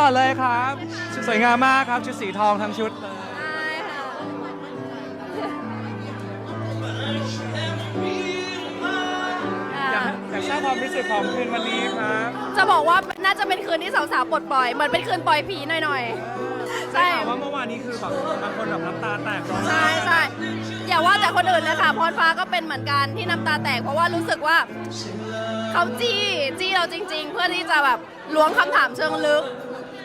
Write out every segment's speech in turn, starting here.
ต่อเลยครับชุดสวยงามมากครับชุดสีทองทั้งชุดเลยใช่ค่ะอ่าอยากอยากทราบความรู้สึกของคืนวันนี้ครับ จะบอกว่าน่าจะเป็นคืนที่สาวๆปลดปล่อย เหมือนเป็นคืนปล่อยผีหน่อยๆ ใช่ใช่ข่าวว่าเมื่อวานนี้คือแบบบางคนแบบน้ำตาแตกร้องไห้ใช่ใช่อย่าว่าแต่คนอื่นเลยค่ะพรฟ้าก็เป็นเหมือนกันที่น้ำตาแตกเพราะว่ารู้สึกว่าเขาจี้จี้เราจริง ๆ เพื่อที่จะแบบล้วงคำถามเชิงลึก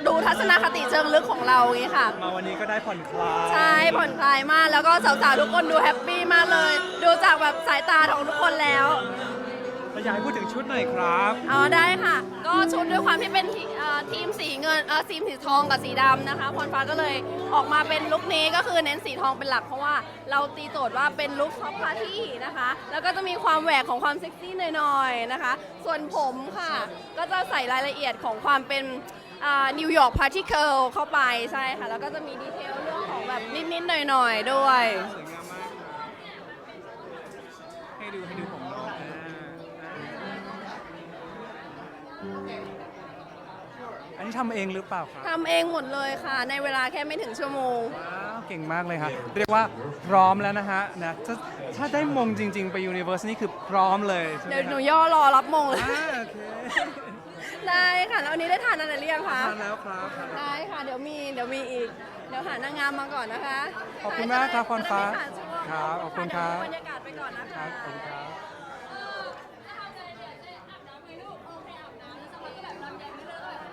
ดูทัศนคติเชิงลึกของเราอย่างนี้ค่ะ มาวันนี้ก็ได้ผ่อนคลายใช่ผ่อนคลายมากแล้วก็สาวๆทุกคนดูแฮปปี้มากเลย ดูจากแบบสายตาของทุกคนแล้วเราอยากให้พูดถึงชุดหน่อยครับ อ๋อได้ค่ะก็ ชุดด้วยความที่เป็นทีเอ่อทีมสีเงินเออทีมสีทองกับสีดำนะคะพรฟ้าก็เลยออกมาเป็นลุคนี้ก็คือเน้นสีทองเป็นหลักเพราะว่าเราตีโจทย์ว่าเป็นลุคท็อปพาร์ตี้นะคะ แล้วก็จะมีความแหวกของความเซ็กซี่หน่อยๆนะคะ ส่วนผมค่ะ ก็จะใส่รายละเอียดของความเป็นนิวยอร์กพาร์ตี้เคิลเข้าไปใช่ค่ะ แล้วก็จะมีดีเทลเรื่องของแบบนิดๆหน่อยๆด้วย ให้ดูให้ดูผม อ่าอันนี้ทำเองหรือเปล่าครับทำเองหมดเลยค่ะ ในเวลาแค่ไม่ถึงชั่วโมง ว้าวเก่งมากเลยครับเรียกว่าพร้อมแล้วนะฮะนะถ้าถ้าได้มงจริง ๆ ไปยูนิเวอร์สนี่คือพร้อมเลยใช่ไหมเดี๋ยวหนูครับย่อรอรับมงเลย อ่าโอเคได้ค่ะ แล้ววันนี้ได้ทานอะไรหรือยังคะ ทานแล้วครับได้ค่ะ เดี๋ยวมี เดี๋ยวมีอีก เดี๋ยวหานางงามมาก่อนนะคะขอบคุณมากครับพรฟ้าจะได้ไม่ขาดช่วงครับขอบคุณครับะเดี๋ยวดูบรรยากาศไปก่อนนะครัคะบขอบคุณครับ